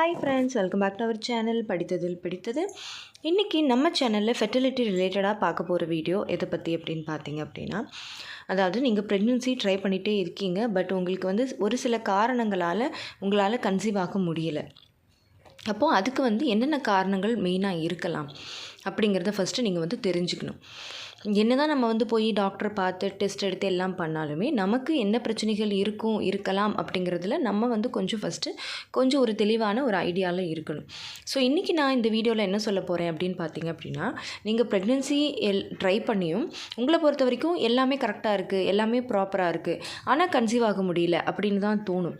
Hi friends welcome back to our channel படித்ததில் பிடித்தது இன்றைக்கி நம்ம சேனலில் ஃபெர்டிலிட்டி ரிலேட்டடாக பார்க்க போகிற வீடியோ எதை பற்றி அப்படின்னு பார்த்தீங்க அப்படின்னா அதாவது நீங்கள் ப்ரெக்னென்சி ட்ரை பண்ணிகிட்டே இருக்கீங்க பட் உங்களுக்கு வந்து ஒரு சில காரணங்களால் உங்களால் கன்சீவ் ஆக முடியலை. அப்போது அதுக்கு வந்து என்னென்ன காரணங்கள் மெயினாக இருக்கலாம் அப்படிங்கிறத ஃபஸ்ட்டு நீங்கள் வந்து தெரிஞ்சுக்கணும். என்ன தான் நம்ம வந்து போய் டாக்டரை பார்த்து டெஸ்ட் எடுத்து எல்லாம் பண்ணாலுமே நமக்கு என்ன பிரச்சனைகள் இருக்கும் இருக்கலாம் அப்படிங்கிறதுல நம்ம வந்து கொஞ்சம் ஃபஸ்ட்டு கொஞ்சம் ஒரு தெளிவான ஒரு ஐடியாவில் இருக்கணும். ஸோ இன்றைக்கி நான் இந்த வீடியோவில் என்ன சொல்ல போகிறேன் அப்படின்னு பார்த்தீங்க அப்படின்னா நீங்கள் ப்ரெக்னென்சி எல் ட்ரை பண்ணியும் உங்களை பொறுத்த வரைக்கும் எல்லாமே கரெக்டாக இருக்குது எல்லாமே ப்ராப்பராக இருக்குது ஆனால் கன்சீவ் ஆக முடியல அப்படின்னு தான் தோணும்.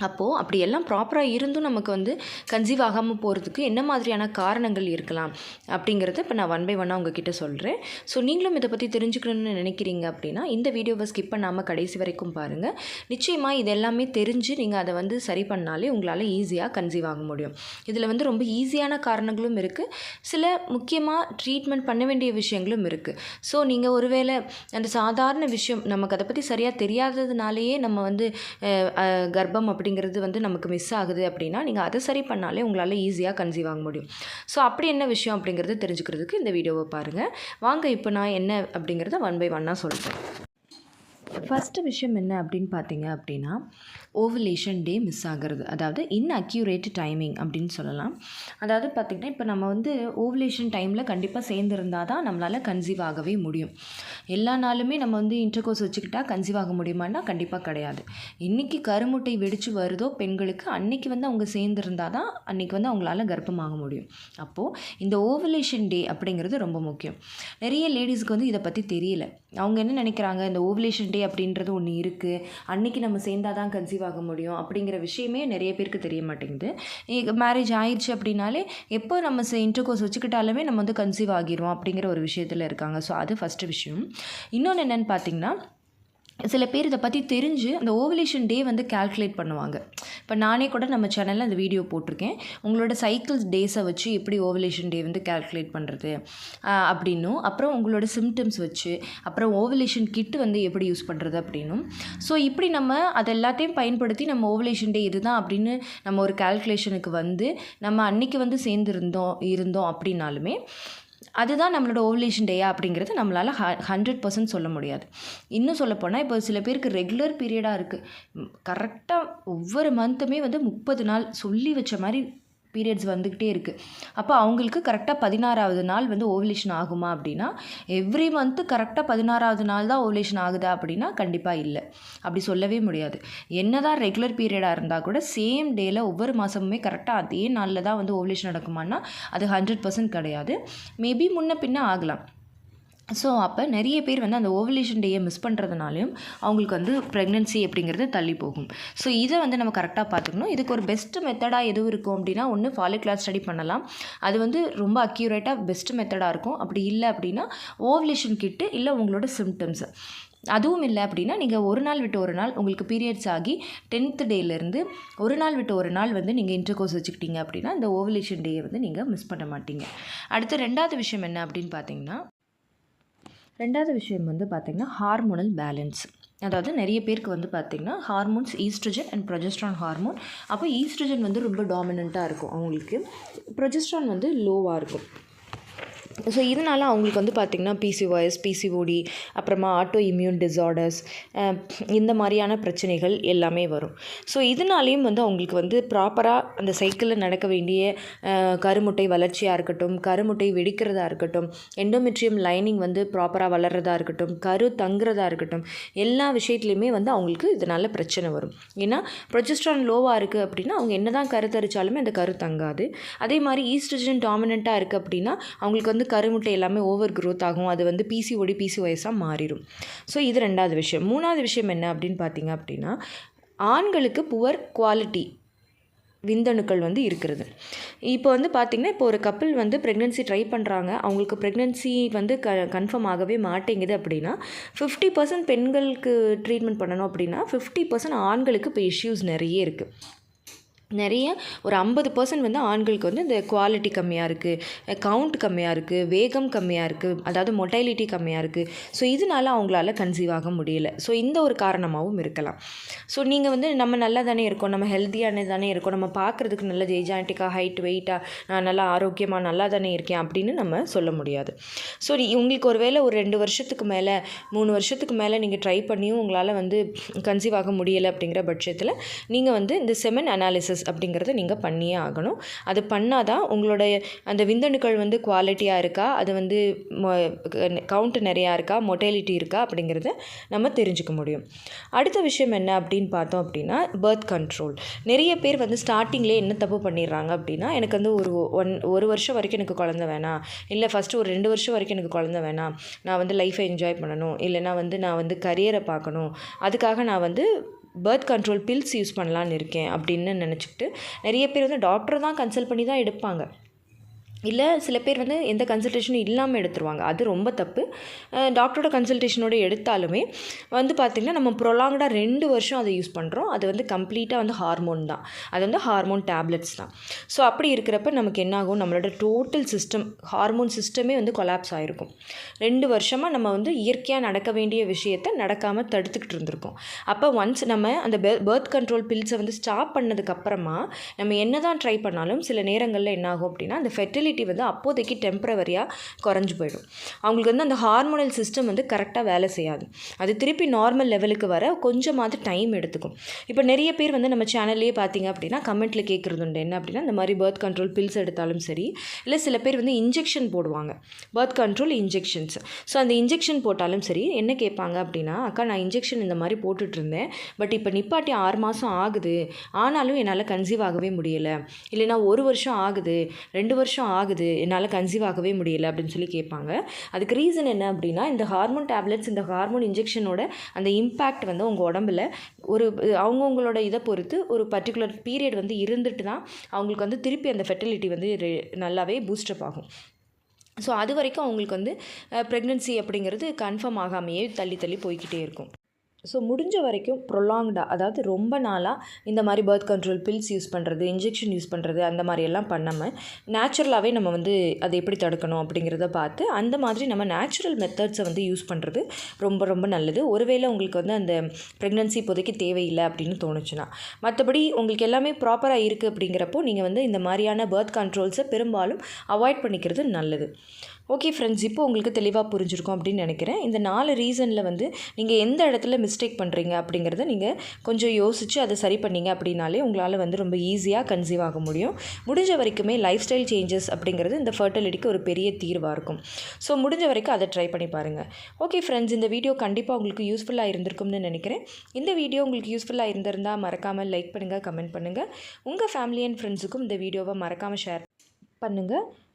அப்போது அப்படி எல்லாம் ப்ராப்பராக இருந்தும் நமக்கு வந்து கன்சீவ் ஆகாமல் போகிறதுக்கு என்ன மாதிரியான காரணங்கள் இருக்கலாம் அப்படிங்கிறத இப்போ நான் ஒன் பை ஒன்னாக உங்ககிட்ட சொல்கிறேன் ஸோ நீங்களும் இதை பற்றி தெரிஞ்சுக்கணும்னு நினைக்கிறீங்க அப்படின்னா இந்த வீடியோவை ஸ்கிப் பண்ணாமல் கடைசி வரைக்கும் பாருங்கள் நிச்சயமாக இது எல்லாமே தெரிஞ்சு நீங்கள் அதை வந்து சரி பண்ணாலே உங்களால் ஈஸியாக கன்சீவ் ஆக முடியும். இதில் வந்து ரொம்ப ஈஸியான காரணங்களும் இருக்குது சில முக்கியமாக ட்ரீட்மெண்ட் பண்ண வேண்டிய விஷயங்களும் இருக்குது ஸோ நீங்கள் ஒருவேளை அந்த சாதாரண விஷயம் நமக்கு அதை பற்றி சரியாக தெரியாததுனாலேயே நம்ம வந்து கர்ப்பம் அப்படி அப்படிங்கிறது வந்து நமக்கு மிஸ் ஆகுது அப்படின்னா நீங்கள் அதை சரி பண்ணாலே உங்களால் ஈஸியாக கன்சீவ் ஆக முடியும். ஸோ அப்படி என்ன விஷயம் அப்படிங்கிறது தெரிஞ்சுக்கிறதுக்கு இந்த வீடியோவை பாருங்கள் வாங்க இப்போ நான் என்ன அப்படிங்கிறத ஒன் பை ஒன்னாக சொல்கிறேன் ஃபஸ்ட்டு விஷயம் என்ன அப்படின்னு பார்த்தீங்க அப்படின்னா ஓவலேஷன் டே மிஸ் ஆகிறது. அதாவது இன்அக்யூரேட் டைமிங் அப்படின்னு சொல்லலாம். அதாவது பார்த்திங்கன்னா இப்போ நம்ம வந்து ஓவலேஷன் டைமில் கண்டிப்பாக சேர்ந்துருந்தால் தான் நம்மளால் கன்சீவ் ஆகவே முடியும். எல்லா நாளுமே நம்ம வந்து இன்டர்கோர்ஸ் வச்சுக்கிட்டா கன்சீவ் ஆக முடியுமான்னா கண்டிப்பாக கிடையாது. இன்றைக்கி கருமுட்டை வெடித்து வருதோ பெண்களுக்கு அன்னைக்கு வந்து அவங்க சேர்ந்துருந்தால் தான் அன்றைக்கி வந்து அவங்களால கர்ப்பமாக முடியும். அப்போது இந்த ஓவலேஷன் டே அப்படிங்கிறது ரொம்ப முக்கியம். நிறைய லேடிஸ்க்கு வந்து இதை பற்றி தெரியல. அவங்க என்ன நினைக்கிறாங்க? இந்த ஓவலேஷன் டே அப்படின்றது ஒன்று இருக்குது அன்னைக்கு நம்ம சேர்ந்தா தான் கன்சீவ் ஆக முடியும் அப்படிங்கிற விஷயமே நிறைய பேருக்கு தெரிய மாட்டேங்குது. மேரேஜ் ஆயிடுச்சு அப்படின்னாலே எப்போ நம்ம இன்டர்கோர்ஸ் வச்சுக்கிட்டாலுமே நம்ம வந்து கன்சீவ் ஆகிரும் அப்படிங்கிற ஒரு விஷயத்தில் இருக்காங்க. ஸோ அது ஃபஸ்ட்டு விஷயம். இன்னொன்று என்னென்னு பார்த்தீங்கன்னா சில பேர் இதை பற்றி தெரிஞ்சு அந்த ஓவலேஷன் டே வந்து கால்குலேட் பண்ணுவாங்க. இப்போ நானே கூட நம்ம சேனலில் அந்த வீடியோ போட்டிருக்கேன். உங்களோட சைக்கிள்ஸ் டேஸை வச்சு எப்படி ஓவலேஷன் டே வந்து கால்குலேட் பண்ணுறது அப்படின்னும். அப்புறம் உங்களோட சிம்டம்ஸ் வச்சு அப்புறம் ஓவலேஷன் கிட் வந்து எப்படி யூஸ் பண்ணுறது அப்படின்னும். ஸோ இப்படி நம்ம அது எல்லாத்தையும் பயன்படுத்தி நம்ம ஓவலேஷன் டே இதுதான் அப்படின்னு நம்ம ஒரு கால்குலேஷனுக்கு வந்து நம்ம அன்னைக்கு வந்து சேர்ந்துருந்தோம் இருந்தோம் அப்படின்னாலுமே அதுதான் நம்மளோட ஓவலேஷன் டேயா அப்படிங்கிறது நம்மளால் ஹ ஹண்ட்ரட் பர்சன்ட் சொல்ல முடியாது. இன்னும் சொல்லப்போனால் இப்போ சில பேருக்கு ரெகுலர் பீரியடாக இருக்குது கரெக்டாக ஒவ்வொரு மந்த்துமே வந்து முப்பது நாள் சொல்லி வச்ச மாதிரி பீரியட்ஸ் வந்துக்கிட்டே இருக்குது அப்போ அவங்களுக்கு கரெக்டாக பதினாறாவது நாள் வந்து ஓவலேஷன் ஆகுமா அப்படின்னா எவ்ரி மந்த்து கரெக்டாக பதினாறாவது நாள் தான் ஓவலேஷன் ஆகுதா அப்படின்னா கண்டிப்பாக இல்லை. அப்படி சொல்லவே முடியாது. என்ன தான் ரெகுலர் பீரியடாக இருந்தால் கூட சேம் டேயில் ஒவ்வொரு மாதமுமே கரெக்டாக அதே நாளில் தான் வந்து ஓவலேஷன் நடக்குமான்னா அது ஹண்ட்ரட் பர்சன்ட் கிடையாது. மேபி முன்ன பின்ன ஆகலாம். ஸோ அப்போ நிறைய பேர் வந்து அந்த ஓவலேஷன் டேயை மிஸ் பண்ணுறதுனாலையும் அவங்களுக்கு வந்து ப்ரெக்னென்சி அப்படிங்கிறது தள்ளி போகும். ஸோ இதை வந்து நம்ம கரெக்டாக பார்த்துக்கணும். இதுக்கு ஒரு பெஸ்ட்டு மெத்தடாக எதுவும் இருக்கும் அப்படின்னா ஒன்று ஃபாலிகுலர் ஸ்டடி பண்ணலாம். அது வந்து ரொம்ப அக்யூரேட்டாக பெஸ்ட் மெத்தடாக இருக்கும். அப்படி இல்லை அப்படின்னா ஓவலேஷன் கிட்டு இல்லை உங்களோட சிம்டம்ஸ் அதுவும் இல்லை அப்படின்னா நீங்கள் ஒரு நாள் விட்டு ஒரு நாள் உங்களுக்கு பீரியட்ஸ் ஆகி டென்த்து டேலேருந்து ஒரு நாள் விட்டு ஒரு நாள் வந்து நீங்கள் இன்டர்கோர்ஸ் வச்சுக்கிட்டீங்க அப்படின்னா இந்த ஓவலேஷன் டேயை வந்து நீங்கள் மிஸ் பண்ண மாட்டீங்க. அடுத்து ரெண்டாவது விஷயம் என்ன அப்படின்னு பார்த்தீங்கன்னா ரெண்டாவது விஷயம் வந்து பார்த்திங்கன்னா ஹார்மோனல் பேலன்ஸ் அதாவது நிறைய பேருக்கு வந்து பார்த்திங்கன்னா hormones estrogen and progesterone hormone அப்போ ஈஸ்ட்ரஜன் வந்து ரொம்ப டாமினண்ட்டாக இருக்கும் அவங்களுக்கு. ப்ரொஜெஸ்ட்ரான் வந்து லோவாக இருக்கும். ஸோ இதனால் அவங்களுக்கு வந்து பார்த்திங்கன்னா பிசிஓஎஸ் பிசிஓடி அப்புறமா ஆட்டோ இம்யூன் டிசார்டர்ஸ் இந்த மாதிரியான பிரச்சனைகள் எல்லாமே வரும். ஸோ இதனாலேயும் வந்து அவங்களுக்கு வந்து ப்ராப்பராக அந்த சைக்கிளில் நடக்க வேண்டிய கருமுட்டை வளர்ச்சியாக இருக்கட்டும் கருமுட்டை வெடிக்கிறதா இருக்கட்டும் எண்டோமெட்ரியம் லைனிங் வந்து ப்ராப்பராக வளர்கிறதா இருக்கட்டும் கரு தங்குறதா இருக்கட்டும் எல்லா விஷயத்துலையுமே வந்து அவங்களுக்கு இதனால் பிரச்சனை வரும். ஏன்னா ப்ரொஜெஸ்ட்ரான் லோவாக இருக்குது அப்படின்னா அவங்க என்ன தான் கரு தரிச்சாலுமே அந்த கரு தங்காது. அதே மாதிரி ஈஸ்ட்ரஜன் டாமினண்ட்டாக இருக்குது அப்படின்னா அவங்களுக்கு வந்து கருமுட்டை எல்லாமே ஓவர் க்ரோத் ஆகும். அது வந்து பிசிஓடி பிசிஓஎஸாக மாறிடும் ஸோ இது ரெண்டாவது விஷயம். மூணாவது விஷயம் என்ன அப்படின்னு பார்த்தீங்க அப்படின்னா ஆண்களுக்கு புவர் குவாலிட்டி விந்தணுக்கள் வந்து இருக்கிறது. இப்போ வந்து பார்த்திங்கன்னா இப்போ ஒரு கப்பிள் வந்து ப்ரெக்னென்சி ட்ரை பண்ணுறாங்க அவங்களுக்கு ப்ரெக்னென்சி வந்து க கன்ஃபார்ம் ஆகவே மாட்டேங்குது அப்படின்னா ஃபிஃப்டி பர்சன்ட் பெண்களுக்கு ட்ரீட்மெண்ட் பண்ணணும் அப்படின்னா ஃபிஃப்டி பர்சன்ட் ஆண்களுக்கு இப்போ இஷ்யூஸ் நிறைய இருக்குது நிறைய ஒரு ஐம்பது பர்சன்ட் வந்து ஆண்களுக்கு வந்து இந்த குவாலிட்டி கம்மியாக இருக்குது கவுண்ட் கம்மியாக இருக்குது வேகம் கம்மியாக இருக்குது அதாவது மொட்டைலிட்டி கம்மியாக இருக்குது ஸோ இதனால அவங்களால கன்சீவ் ஆக முடியல. ஸோ இந்த ஒரு காரணமாகவும் இருக்கலாம். ஸோ நீங்கள் வந்து நம்ம நல்லா தானே இருக்கோம் நம்ம ஹெல்த்தியான தானே இருக்கோம் நம்ம பார்க்குறதுக்கு நல்ல ஜெய்ஜாண்டிக்காக ஹைட் வெயிட்டாக நான் நல்லா ஆரோக்கியமாக நல்லா தானே இருக்கேன் அப்படின்னு நம்ம சொல்ல முடியாது. ஸோ உங்களுக்கு ஒரு வேளை ஒரு ரெண்டு வருஷத்துக்கு மேலே மூணு வருஷத்துக்கு மேலே நீங்கள் ட்ரை பண்ணியும் உங்களால் வந்து கன்சீவ் ஆக முடியலை அப்படிங்கிற பட்சத்தில் நீங்கள் வந்து இந்த செமன் அனாலிசிஸ் ப்ராசஸ் அப்படிங்கிறத நீங்கள் பண்ணியே ஆகணும். அது பண்ணால் தான் உங்களுடைய அந்த விந்தணுக்கள் வந்து குவாலிட்டியாக இருக்கா? அது வந்து கவுண்ட் நிறையா இருக்கா? மொட்டைலிட்டி இருக்கா? அப்படிங்கிறத நம்ம தெரிஞ்சுக்க முடியும். அடுத்த விஷயம் என்ன அப்படின்னு பார்த்தோம் அப்படின்னா பர்த் கண்ட்ரோல் நிறைய பேர் வந்து ஸ்டார்டிங்லேயே என்ன தப்பு பண்ணிடுறாங்க அப்படின்னா எனக்கு வந்து ஒரு ஒன் ஒரு வருஷம் வரைக்கும் எனக்கு குழந்த வேணாம். இல்லை ஃபஸ்ட்டு ஒரு ரெண்டு வருஷம் வரைக்கும் எனக்கு குழந்த வேணாம். நான் வந்து லைஃப்பை என்ஜாய் பண்ணணும். இல்லைனா வந்து நான் வந்து கரியரை பார்க்கணும். அதுக்காக நான் வந்து பேர்த் கண்ட்ரோல் பில்ஸ் யூஸ் பண்ணலான்னு இருக்கேன் அப்படின்னு நினச்சிக்கிட்டு நிறைய பேர் வந்து டாக்டர் தான் கன்சல்ட் பண்ணி தான் எடுப்பாங்க. இல்லை சில பேர் வந்து எந்த கன்சல்டேஷனும் இல்லாமல் எடுத்துருவாங்க. அது ரொம்ப தப்பு. டாக்டரோட கன்சல்டேஷனோட எடுத்தாலுமே வந்து பார்த்திங்கன்னா நம்ம ப்ரொலாங்டாக ரெண்டு வருஷம் அதை யூஸ் பண்ணுறோம் அது வந்து கம்ப்ளீட்டாக வந்து ஹார்மோன் தான். அது வந்து ஹார்மோன் டேப்லெட்ஸ் தான். ஸோ அப்படி இருக்கிறப்ப நமக்கு என்னாகும்? நம்மளோட டோட்டல் சிஸ்டம் ஹார்மோன் சிஸ்டமே வந்து கொலாப்ஸ் ஆகிருக்கும் ரெண்டு வருஷமாக நம்ம வந்து இயற்கையாக நடக்க வேண்டிய விஷயத்தை நடக்காமல் தடுத்துக்கிட்டு இருந்திருக்கோம். அப்போ ஒன்ஸ் நம்ம அந்த பேர்த் கண்ட்ரோல் பில்ஸை வந்து ஸ்டாப் பண்ணதுக்கப்புறமா நம்ம என்ன தான் ட்ரை பண்ணாலும் சில நேரங்களில் என்னாகும் அப்படின்னா அந்த ஃபெர்டிலிட்டி ஃபெர்டிலிட்டி வந்து அப்போதைக்கு டெம்பரவரியாக குறைஞ்சி போயிடும். அவங்களுக்கு வந்து அந்த ஹார்மோனல் சிஸ்டம் வந்து கரெக்டாக வேலை செய்யாது. அது திருப்பி நார்மல் லெவலுக்கு வர கொஞ்சமாவது டைம் எடுத்துக்கும். இப்போ நிறைய பேர் வந்து நம்ம சேனல்லே பார்த்தீங்க அப்படின்னா கமெண்ட்டில் கேட்குறது உண்டு. என்ன அப்படின்னா இந்த மாதிரி பர்த் கண்ட்ரோல் பில்ஸ் எடுத்தாலும் சரி இல்லை சில பேர் வந்து இன்ஜெக்ஷன் போடுவாங்க. பர்த் கண்ட்ரோல் இன்ஜெக்ஷன்ஸ் ஸோ அந்த இன்ஜெக்ஷன் போட்டாலும் சரி என்ன கேட்பாங்க அப்படின்னா அக்கா நான் இன்ஜெக்ஷன் இந்த மாதிரி போட்டுட்ருந்தேன். பட் இப்போ நிப்பாட்டி ஆறு மாதம் ஆகுது. ஆனாலும் என்னால் கன்சீவ் ஆகவே முடியலை. இல்லைனா ஒரு வருஷம் ஆகுது. ரெண்டு வருஷம் ஆகுது என்னால் கன்சீவ் ஆகவே முடியல அப்படின்னு சொல்லி கேட்பாங்க. அதுக்கு ரீசன் என்ன அப்படின்னா இந்த ஹார்மோன் டேப்லெட்ஸ் இந்த ஹார்மோன் இன்ஜெக்ஷனோட அந்த இம்பேக்ட் வந்து உங்கள் உடம்புல ஒரு அவங்கவுங்களோட இதை பொறுத்து ஒரு பர்டிகுலர் பீரியட் வந்து இருந்துட்டு தான் அவங்களுக்கு வந்து திருப்பி அந்த ஃபெர்டிலிட்டி வந்து நல்லாவே பூஸ்டப் ஆகும். ஸோ அது வரைக்கும் அவங்களுக்கு வந்து ப்ரெக்னென்சி அப்படிங்கிறது கன்ஃபார்ம் ஆகாமையே தள்ளி தள்ளி போய்கிட்டே இருக்கும். ஸோ முடிஞ்ச வரைக்கும் ப்ரொலாங்டாக அதாவது ரொம்ப நாளாக இந்த மாதிரி பர்த் கண்ட்ரோல் பில்ஸ் யூஸ் பண்ணுறது இன்ஜெக்ஷன் யூஸ் பண்ணுறது அந்த மாதிரி எல்லாம் பண்ணாமல் நேச்சுரலாகவே நம்ம வந்து அதை எப்படி தடுக்கணும் அப்படிங்கிறத பார்த்து அந்த மாதிரி நம்ம நேச்சுரல் மெத்தட்ஸை வந்து யூஸ் பண்ணுறது ரொம்ப ரொம்ப நல்லது. ஒருவேளை உங்களுக்கு வந்து அந்த ப்ரெக்னென்சி இப்போதைக்கு தேவையில்லை அப்படின்னு தோணுச்சுன்னா. மற்றபடி உங்களுக்கு எல்லாமே ப்ராப்பராக இருக்குது அப்படிங்கிறப்போ நீங்கள் வந்து இந்த மாதிரியான பர்த் கண்ட்ரோல்ஸை பெரும்பாலும் அவாய்ட் பண்ணிக்கிறது நல்லது. ஓகே ஃப்ரெண்ட்ஸ் இப்போ உங்களுக்கு தெளிவாக புரிஞ்சிருக்கும் அப்படின்னு நினைக்கிறேன். இந்த நாலு ரீசனில் வந்து நீங்கள் எந்த இடத்துல மிஸ் மிஸ்டேக் பண்ணுறீங்க அப்படிங்கிறத நீங்கள் கொஞ்சம் யோசித்து அதை சரி பண்ணீங்க அப்படின்னாலே உங்களால் வந்து ரொம்ப ஈஸியாக கன்சீவ் ஆக முடியும். முடிஞ்ச வரைக்குமே லைஃப் ஸ்டைல் சேஞ்சஸ் அப்படிங்கிறது இந்த ஃபர்டிலிட்டிக்கு ஒரு பெரிய தீர்வாக இருக்கும். ஸோ முடிஞ்ச வரைக்கும் அதை ட்ரை பண்ணி பாருங்கள் ஓகே ஃப்ரெண்ட்ஸ் இந்த வீடியோ கண்டிப்பாக உங்களுக்கு யூஸ்ஃபுல்லாக இருந்திருக்கும்னு நினைக்கிறேன். இந்த வீடியோ உங்களுக்கு யூஸ்ஃபுல்லாக இருந்திருந்தால் மறக்காமல் லைக் பண்ணுங்கள் கமெண்ட் பண்ணுங்கள் உங்கள் ஃபேமிலி அண்ட் ஃப்ரெண்ட்ஸுக்கும் இந்த வீடியோவை மறக்காமல் ஷேர் பண்ணுங்கள்